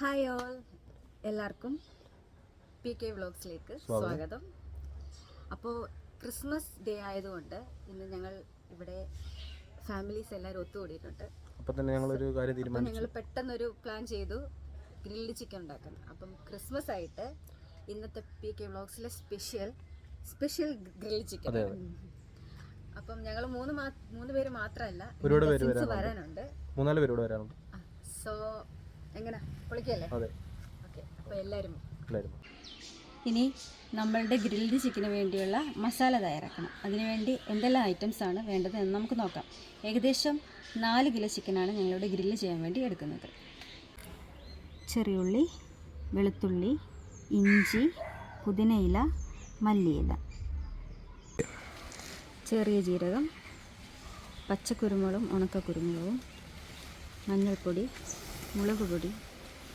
Hi all എല്ലാവർക്കും P K വ്ളോഗ്സിലേക്ക് സ്വാഗതം. അപ്പോൾ ക്രിസ്മസ് ഡേ ആയതുകൊണ്ട് ഇന്ന് ഞങ്ങൾ ഇവിടെ ഫാമിലീസ് എല്ലാവരും ഒത്തുകൂടിയിട്ടുണ്ട്. അപ്പോൾ തന്നെ ഞങ്ങളൊരു കാര്യം തീരുമാനിച്ചു. ഞങ്ങൾ പെട്ടെന്നൊരു പ്ലാൻ ചെയ്തു ഗ്രിൽഡ് ചിക്കൻ ഉണ്ടാക്കാൻ അപ്പം ക്രിസ്മസ് ആയിട്ട് ഇന്നത്തെ പി കെ വ്ളോഗ്സിലെ സ്പെഷ്യൽ സ്പെഷ്യൽ ഗ്രിൽഡ് ചിക്കൻ. അപ്പം ഞങ്ങൾ മൂന്ന് മൂന്ന് പേര് മാത്രമല്ല. വരാനുണ്ട്. മൂന്നാൽ പേരോട് വരാനുണ്ട്. സോ എങ്ങനെ? പൊളിക്കല്ലേ അതെ. ഓക്കെ അപ്പോൾ എല്ലാവരും ഇനി നമ്മളുടെ ഗ്രിൽഡ് ചിക്കന് വേണ്ടിയുള്ള മസാല തയ്യാറാക്കണം. അതിനുവേണ്ടി എന്തെല്ലാം ഐറ്റംസ് ആണ് വേണ്ടത് എന്ന് നമുക്ക് നോക്കാം. ഏകദേശം നാല് കിലോ ചിക്കനാണ് ഞങ്ങളിവിടെ ഗ്രില്ല് ചെയ്യാൻ വേണ്ടി എടുക്കുന്നത്. ചെറിയുള്ളി വെളുത്തുള്ളി ഇഞ്ചി പുതിനയില മല്ലിയില ചെറിയ ജീരകം പച്ചക്കുരുമുളകും ഉണക്കക്കുരുമുളകും മഞ്ഞൾപ്പൊടി മുളക് പൊടി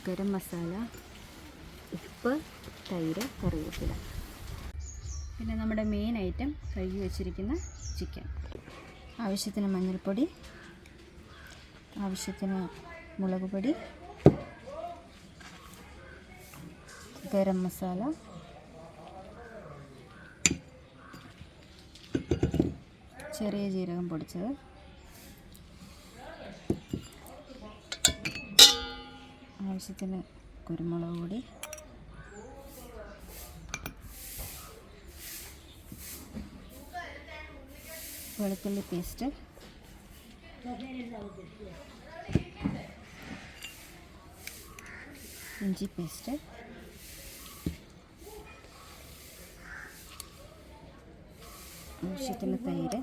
ഗരം മസാല ഉപ്പ് തൈര് കറിവേപ്പില. പിന്നെ നമ്മുടെ മെയിൻ ഐറ്റം കഴുകി വെച്ചിരിക്കുന്ന ചിക്കൻ ആവശ്യത്തിന് മഞ്ഞൾപ്പൊടി ആവശ്യത്തിന് മുളക് പൊടി ഗരം മസാല ചെറിയ ജീരകം പൊടിച്ചത്. ആവശ്യത്തിന് കുരുമുളക് പൊടി. വെളുത്തുള്ളി പേസ്റ്റ് ഇഞ്ചി പേസ്റ്റ് ആവശ്യത്തിന് തൈര്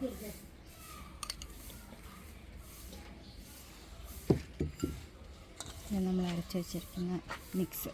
പിന്നെ നമ്മൾ അരച്ച് വെച്ചിരിക്കുന്ന മിക്സ്.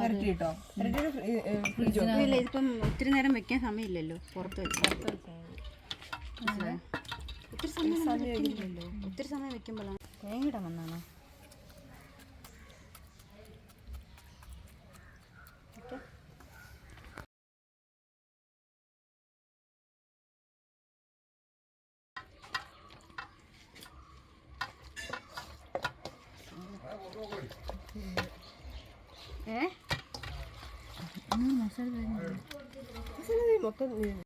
ഇരട്ടിട്ടോ ഇല്ല ഇതിപ്പം ഒത്തിരി നേരം വെക്കാൻ സമയമില്ലല്ലോ പുറത്ത്? ഒത്തിരി സമയം ഒത്തിരി സമയം വെക്കുമ്പോഴാണ്. തേങ്ങയുടെ വന്നാണോ ഓക്കെ ഏ മസാല മൊത്തം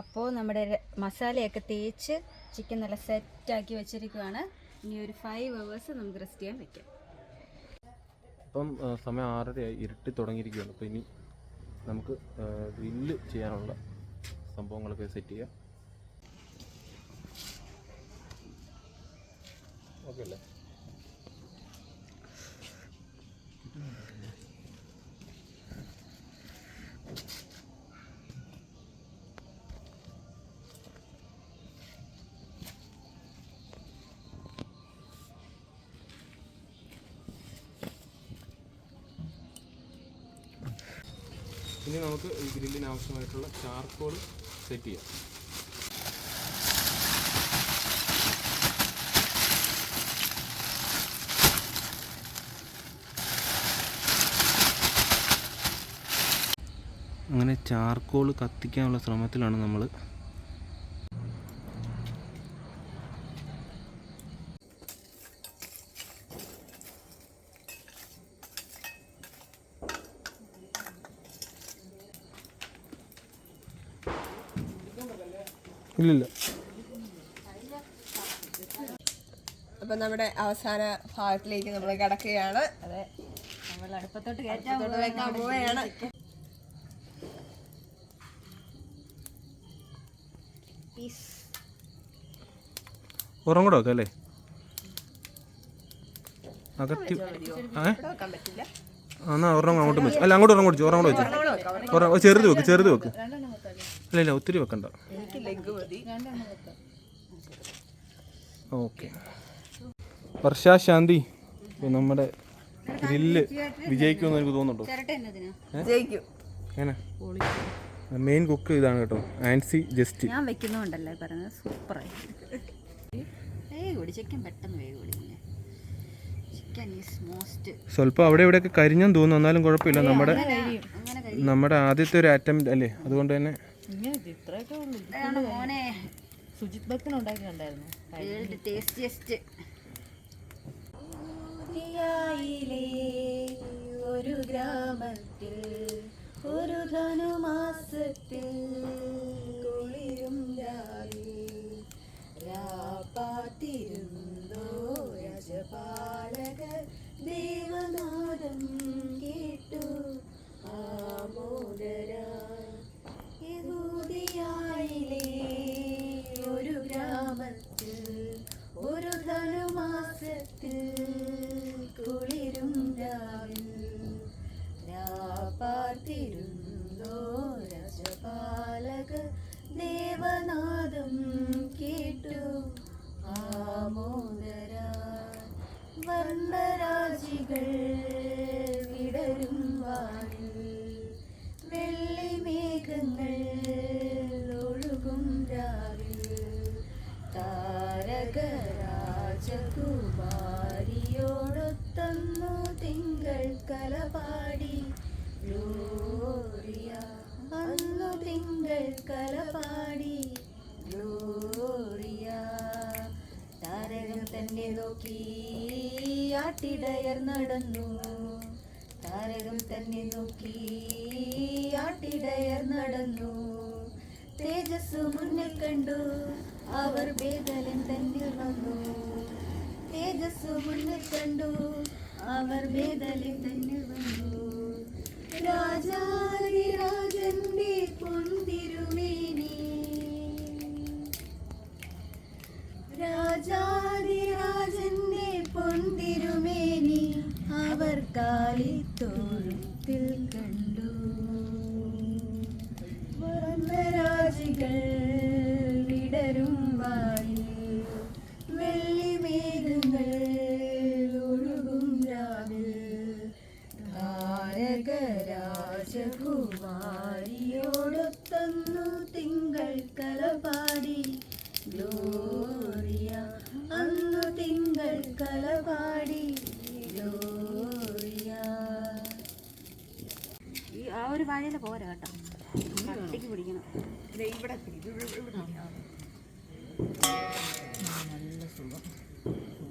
അപ്പോൾ നമ്മുടെ മസാലയൊക്കെ തേച്ച് ചിക്കൻ നല്ല സെറ്റാക്കി വെച്ചിരിക്കുകയാണ് ഇനി ഒരു ഫൈവ് അവേഴ്സ് നമുക്ക് റെസ്റ്റ് ചെയ്യാൻ വെക്കാം. അപ്പം ആ, സമയം ആറരയായി ഇരുട്ടി തുടങ്ങിയിരിക്കുകയാണ്. അപ്പോൾ ഇനി നമുക്ക് ഗ്രില്ല് ചെയ്യാനുള്ള സംഭവങ്ങളൊക്കെ സെറ്റ് ചെയ്യാം. ഓക്കെ അല്ലേ? ഇനി നമുക്ക് ഈ ഗ്രില്ലിന് ആവശ്യമായിട്ടുള്ള ചാർക്കോൾ സെറ്റ് ചെയ്യാം. അങ്ങനെ ചാർക്കോൾ കത്തിക്കാനുള്ള ശ്രമത്തിലാണ് നമ്മൾ ഇല്ലില്ല. അപ്പൊ നമ്മുടെ അവസാന ഭാഗത്തിലേക്ക് നമ്മൾ കിടക്കുകയാണ്. അതെ. നമ്മൾ അടുപ്പത്തോട്ട് കയറ്റാൻ പോവുകയാണ്. ഉറം കൂടെ വെക്കാം അല്ലേ? അകത്തി ഏ? എന്നാ ഒരെണ്ണം അങ്ങോട്ട് വെച്ചു. അല്ല അങ്ങോട്ട് ഒരെണ്ണം വെച്ചു. ഒരെണ്ണം വെച്ചു ചെറുത് വെക്ക് ചെറുത് വെക്ക്. അല്ല ഇല്ല ഒത്തിരി വെക്കണ്ട. ഓക്കെ. വർഷാശാന്തി നമ്മുടെ ഗ്രില്ല് വിജയിക്കുമെന്ന് എനിക്ക് തോന്നുന്നുണ്ടോ? എങ്ങനെ? മെയിൻ കുക്ക് ഇതാണ് കേട്ടോ. ആൻസി ജസ്റ്റ്. ഞാൻ വെക്കുന്നുണ്ടല്ലേ പറഞ്ഞത് സൂപ്പറായി. വേഗം പെട്ടെന്ന് വേഗം കൂടി ചിക്കൻ ഈസ് മോസ്റ്റ് സ്വല്പം അവിടെ ഇവിടെയൊക്കെ കരിഞ്ഞെന്ന് തോന്നുന്നു. എന്നാലും കുഴപ്പമില്ല. നമ്മുടെ നമ്മുടെ ആദ്യത്തെ ഒരു അറ്റംപ്റ്റ് അല്ലേ? അതുകൊണ്ട് തന്നെ സുജിത് ഭക്തൻ ടേസ്റ്റിയസ്റ്റ് ഒരു ഗ്രാമത്തിൽ ഒരു ധനുമാസത്തിൽ കുളിരും രാപ്പാത്തിരുന്നോ രജപാലക ദേവനാദം കേട്ടു. തേജസ് മുന്നിൽ കണ്ടു. അവർ ഭേദലൻ തന്നിൽ വന്നു. തേജസ് മുന്നിൽ കണ്ടു. അവർ ഭേദലൻ തന്നിൽ വന്നു. രാജാതിരാജന്റെ പൊന്തിരുമേനി. രാജാതിരാജന്റെ പൊന്തിരുമേനി. അവർ കാലിത്തോഴത്തിൽ കണ്ടു. വർണരാജികൾ വിടരും വായിൽ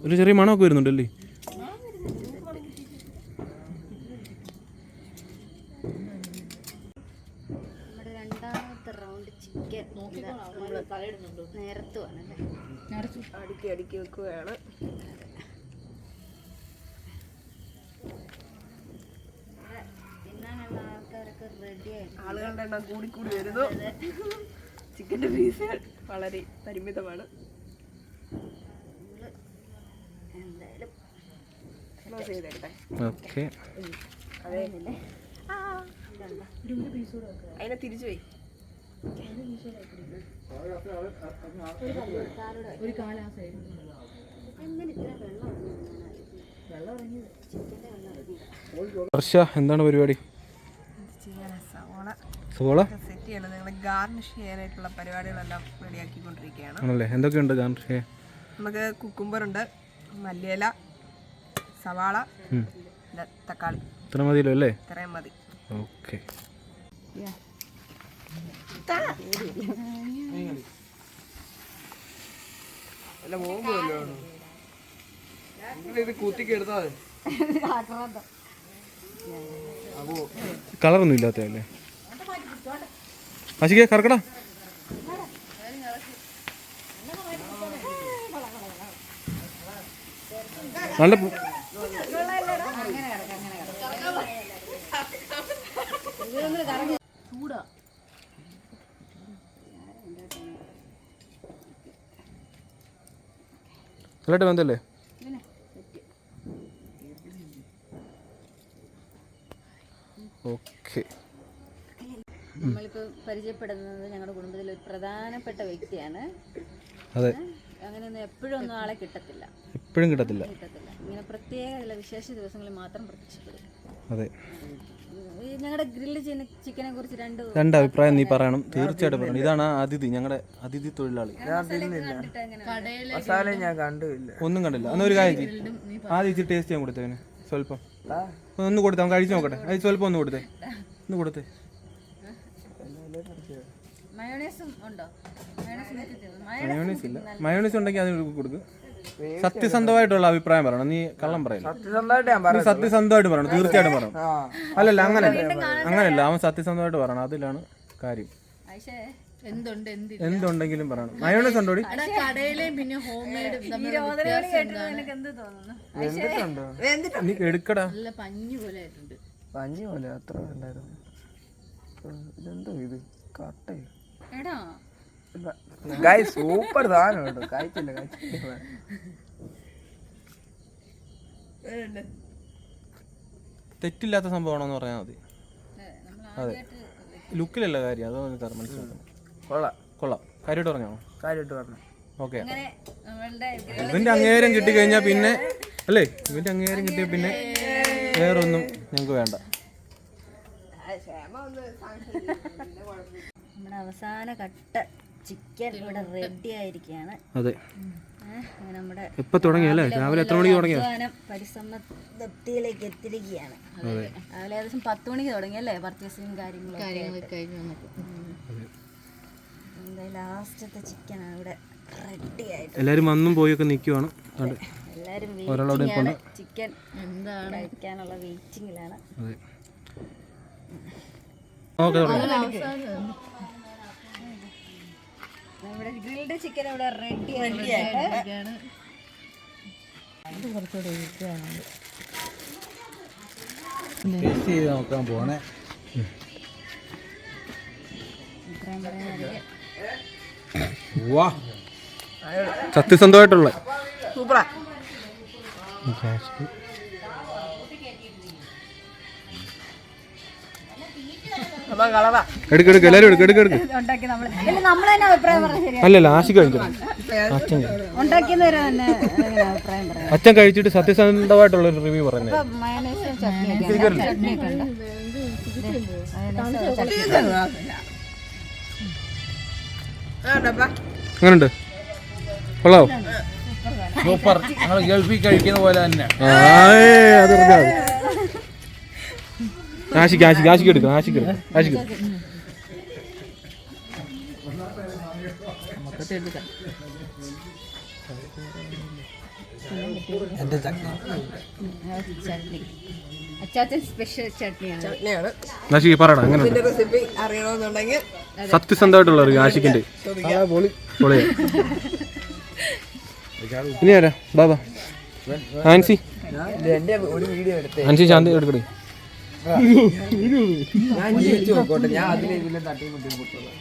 ഒരു ചെറിയ മണമൊക്കെ വരുന്നുണ്ടല്ലേ അടുക്കി വെക്കുകയാണ്. ആളുകളുടെ എണ്ണം കൂടി കൂടി വരുന്നു ചിക്കന്റെ പീസുകൾ വളരെ പരിമിതമാണ്. ഓക്കെ അതെ അതിനെ തിരിച്ചു പോയി. ഒരു കാല ആ സൈഡിൽ വർഷ എന്താണ് പരിപാടി? സവോള. സെറ്റ് ചെയ്യണം. നിങ്ങൾ ഗാർണിഷ് ചെയ്യാനായിട്ടുള്ള പരിപാടികളെല്ലാം റെഡിയാക്കിക്കൊണ്ടിരിക്കുകയാണ് ആണല്ലേ? എന്തൊക്കെയുണ്ട് ഗാർണിഷ് നമുക്ക് കുക്കുംബർ ഉണ്ട് മല്ലിയില സവാള തക്കാളി. ഇത്ര മതിയല്ലോ അല്ലേ? ഇത്രയും മതി. ഓക്കെ. കളറൊന്നും ഇല്ലാത്തല്ലേ ആശിക കറക്കടാ. നല്ല ചൂടാ വന്നല്ലേ വെന്തല്ലേ? ഓക്കെ. നമ്മളിപ്പോൾ പരിചയപ്പെടുന്നത് ഞങ്ങളുടെ കുടുംബത്തിലെ ഒരു പ്രധാനപ്പെട്ട വ്യക്തിയാണ്. അതെ. അങ്ങനെയൊന്നും എപ്പോഴും ഒന്നും ആളെ കിട്ടത്തില്ല. എപ്പോഴും കിട്ടത്തില്ല. കിട്ടത്തില്ല. പ്രത്യേക ചില വിശേഷ ദിവസങ്ങളിൽ മാത്രം പ്രത്യക്ഷപ്പെടും. അതെ. ഞങ്ങളുടെ ഗ്രില്ല് ചെയ്യുന്ന ചിക്കനെ കുറിച്ച് രണ്ട് രണ്ട് അഭിപ്രായം നീ പറയണം. തീർച്ചയായിട്ടും പറയണം. ഇതാണ് അതിഥി ഞങ്ങളുടെ അതിഥി തൊഴിലാളി. മസാല ഞാൻ കണ്ടില്ല ഒന്നും കണ്ടില്ല. അന്ന് ഒരു കാര്യം. ആദ്യം ഇച്ചിരി ടേസ്റ്റ് ചെയ്യാൻ കൊടുത്തവന് സ്വല്പം. ഒന്ന് കൊടുത്തേ അവൻ കഴിച്ചു നോക്കട്ടെ. അത് സ്വല്പം ഒന്ന് കൊടുത്തേ. ഒന്ന് കൊടുത്തേ. മയോണൈസും ഉണ്ടോ? മയോണൈസ് ഇല്ല. മയോണൈസ് ഉണ്ടെങ്കിൽ അതിന് കൊടുക്ക്. സത്യസന്ധമായിട്ടുള്ള അഭിപ്രായം പറയണം. നീ കള്ളം പറയുന്നു സത്യസന്ധമായിട്ട് ഞാൻ നീ സത്യസന്ധമായിട്ട് പറയണം. തീർച്ചയായിട്ടും പറയണം. ആ. അല്ലല്ല അങ്ങനല്ല അങ്ങനല്ല അവൻ സത്യസന്ധമായിട്ട് പറയണം. അതിലാണ് കാര്യം. പക്ഷേ എന്തുണ്ട് എന്തില്ല? എന്തുണ്ടെങ്കിലും പറയണം. മയോണൈസ് ഉണ്ടോടി? കടയിലെയും പിന്നെ ഹോം മെയ്ഡ് നിനക്ക് എന്ത് തോന്നുന്നു? വെന്തിട്ടുണ്ടോ? നീ എടുക്കടാ. നല്ല പഞ്ഞി പോലെ ആയിട്ടുണ്ട്. പഞ്ഞി പോലെ അത്ര ഉണ്ടായിരുന്നു. ഇതെന്തോ ഇത്? കട്ടയോ? എടാ ഗായ് സൂപ്പർ സാധനം കേട്ടോ. കായ്ച്ചില്ല തെറ്റില്ലാത്ത തെറ്റില്ലാത്ത സംഭവമാണെന്ന് പറഞ്ഞാൽ മതി. നമ്മൾ അതെ. ലുക്കിലല്ല കാര്യം? അതോ സാർ മനസ്സിലാക്കണം കൊള്ളാം. കൊള്ളാം. കാര്യമായിട്ട് പറഞ്ഞോ? കാര്യമായിട്ട് പറഞ്ഞു? ഓക്കെ. അങ്ങനെ നമ്മളുടെ ഇവന്റെ അങ്ങേരം കിട്ടിക്കഴിഞ്ഞാൽ പിന്നെ അല്ലേ? ഇവന്റെ അംഗീകാരം കിട്ടിയ പിന്നെ വേറൊന്നും ഞങ്ങൾക്ക് വേണ്ട. നമ്മുടെ അവസാന കട്ട ചിക്കൻ ഇവിടെ റെഡി ആയിരിക്കുകയാണ് അതെ. നമ്മുടെ എപ്പോൾ തുടങ്ങിയല്ലേ രാവിലെ എത്ര മണിക്ക് തുടങ്ങിയ? അധ്വാനം എത്തിരിക്കുകയാണ് രാവിലെ ഏകദേശം പത്ത് മണിക്ക് തുടങ്ങി അല്ലേ? പർച്ചേസിങ് കാര്യങ്ങളൊക്കെ ലാസ്റ്റത്തെ ചിക്കനാണ് ഇവിടെ റെഡി ആയിട്ട്. എല്ലാരും വന്നും പോയൊക്കെ നിൽക്കുവാണ് എല്ലാരും ചിക്കൻ എന്താണ്? കഴിക്കാനുള്ള വെയിറ്റിംഗിലാണ് ഓക്കെ തുടങ്ങി. നമ്മുടെ ഗ്രിൽഡ് ചിക്കൻ ഇവിടെ റെഡി കുറച്ചുകൂടെ നോക്കാൻ പോണേ വാ. സത്യസന്ധമായിട്ടുള്ള. സൂപ്പറാ. എടുക്ക് എടുക്ക് എല്ലാരും എടുക്ക് എടുക്ക് എടുക്ക്. ഉണ്ടാക്കി നമ്മൾ ഇല്ല നമ്മൾ തന്നെ അഭിപ്രായം ശരിയാ. അല്ലല്ല ആശിക്ക് കഴിക്കണം അച്ഛൻ അച്ഛൻ കഴിച്ചിട്ട് സത്യസന്ധമായിട്ടുള്ള ഒരു റിവ്യൂ പറഞ്ഞു അങ്ങനുണ്ട് കൊള്ളാവോ? സൂപ്പർ. നമ്മൾ ഗൾഫിൽ കഴിക്കുന്ന പോലെ തന്നെ. ആശിക്ക് ആശിക്ക് ആശിക്ക് എടുക്കണം ആശിക്ക് ആശിക്ക് എന്റെ ചട്നി പറയടാ അങ്ങനെ അറിയണമെന്നുണ്ടെങ്കിൽ സത്യസന്ധമായിട്ടുള്ള പൊളിയാ ഇനി ആരാ? ബാബാ. ആൻസി. ഇത് എന്റെ ഒരു വീഡിയോ എടുത്തേ. ആൻസി ശാന്തി എടുക്കണേ ഞാൻ ജീവിച്ചു നോക്കോട്ടെ ഞാൻ അതിലെ ഇതിലെ തട്ടി മുട്ടി പൊട്ടുള്ളൂ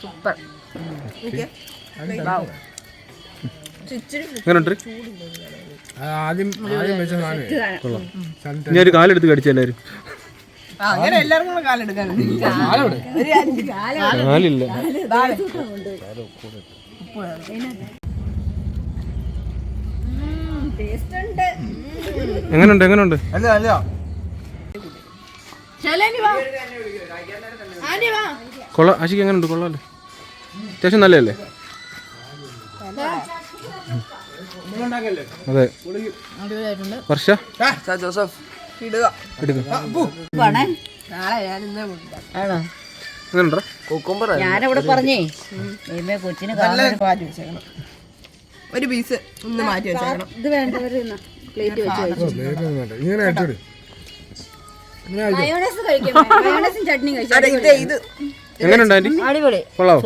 സൂപ്പർ ഒരു കാലെടുത്ത് കടിച്ചു എല്ലാരും. അങ്ങനെ എല്ലാവർക്കും കൂടെ കാലെടുക്കാൻ. ഒരു അഞ്ച് കാലില്ല എങ്ങനുണ്ട് എങ്ങനെയുണ്ട് എങ്ങനെയുണ്ട് അല്ല. അല്ല കൊള്ളാം ആശിക്ക് എങ്ങനെയുണ്ട് കൊള്ളാമല്ലേ അത്യാവശ്യം നല്ലതല്ലേ? അതെ. വർഷ? ജോസഫ് ഞാനവിടെ പറഞ്ഞേ. കൊച്ചിന് കാലം ഒരു പീസ് ഒന്ന് മാറ്റി വെച്ചേക്കണം. ഇത് വേണ്ടവര് പ്ലേറ്റ് വെച്ച് കഴിച്ചു. മയോണൈസ് കഴിക്കാം മയോണൈസും ചട്നി കഴിച്ചു? അതെ ഇത് ഇത്. എങ്ങനെയുണ്ട് ആന്റി? അടിപൊളി. കൊള്ളാവോ?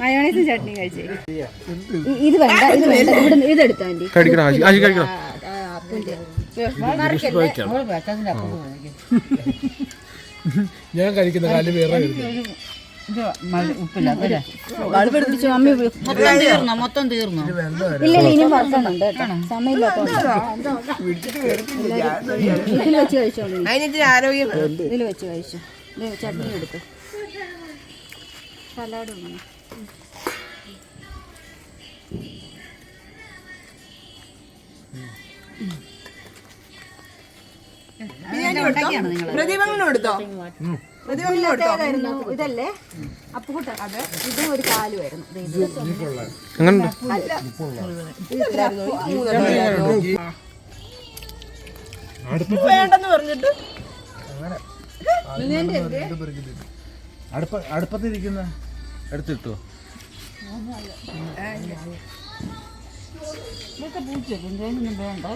മയോണൈസും ചട്നി കഴിച്ചു ഇത് വേണ്ട ഇത് വേണ്ട. ഇവിടെ ഇത് ഞാൻ കഴിക്കുന്ന കാൽ വേറെ മൊത്തം തീർന്നോ മൊത്തം തീർന്നോ? ഇല്ല ഇല്ല ഇനിയും വറുക്കുന്നുണ്ട് കേട്ടോ. സമയമില്ലാത്തോണ്ട് ഇതിൽ വെച്ച് കഴിച്ചോളൂ അതിനിച്ചിരി ആരോഗ്യം ഇതിൽ വെച്ച് കഴിച്ചു. ഇത് ചട്നി എടുത്തു. സലാഡ് വേണം പ്രതിഭങ്ങളും ഇതല്ലേ? അപ്പുകൂട്ട അത് ഇത് ഒരു കാലുമായിരുന്നു ദേ ഇത്. അങ്ങനെ വേണ്ടെന്ന് പറഞ്ഞിട്ട്? അടുപ്പ അടുപ്പത്തിരിക്കുന്ന എടുത്തിട്ടോ? വേണ്ട.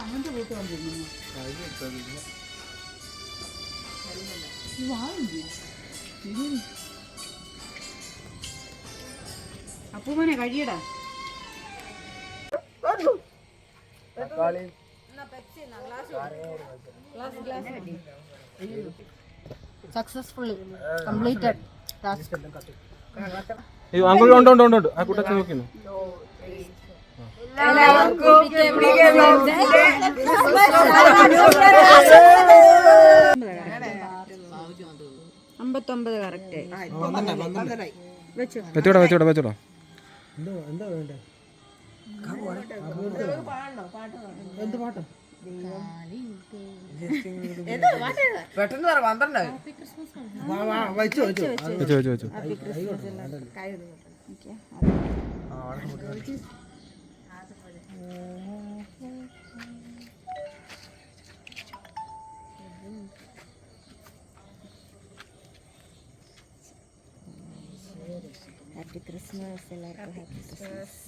അങ്ങനത്തെ കൂട്ട് വന്നിരുന്നു? അപ്പൂമനെ കഴിയടാ. സക്സസ്ഫുള്ളി കംപ്ലീറ്റഡ് ടാസ്ക് അയ്യോ അങ്ങോട്ട് ഉണ്ട് ഉണ്ട് ഉണ്ട് ഉണ്ട്. ആ കൂട്ടത്തിൽ നോക്കുന്നു. അമ്പത്തൊമ്പത് കറക്റ്റ് വെച്ചോടാ വെച്ചോടാ വെച്ചോടാ. പെട്ടെന്ന് പറ പന്ത്രണ്ടായി വെച്ചു വെച്ചു. വെച്ചോ വെച്ചോ വെച്ചോ. ഹാപ്പി ക്രിസ്മസ് എല്ലാവർക്കും ഹാപ്പി ക്രിസ്മസ്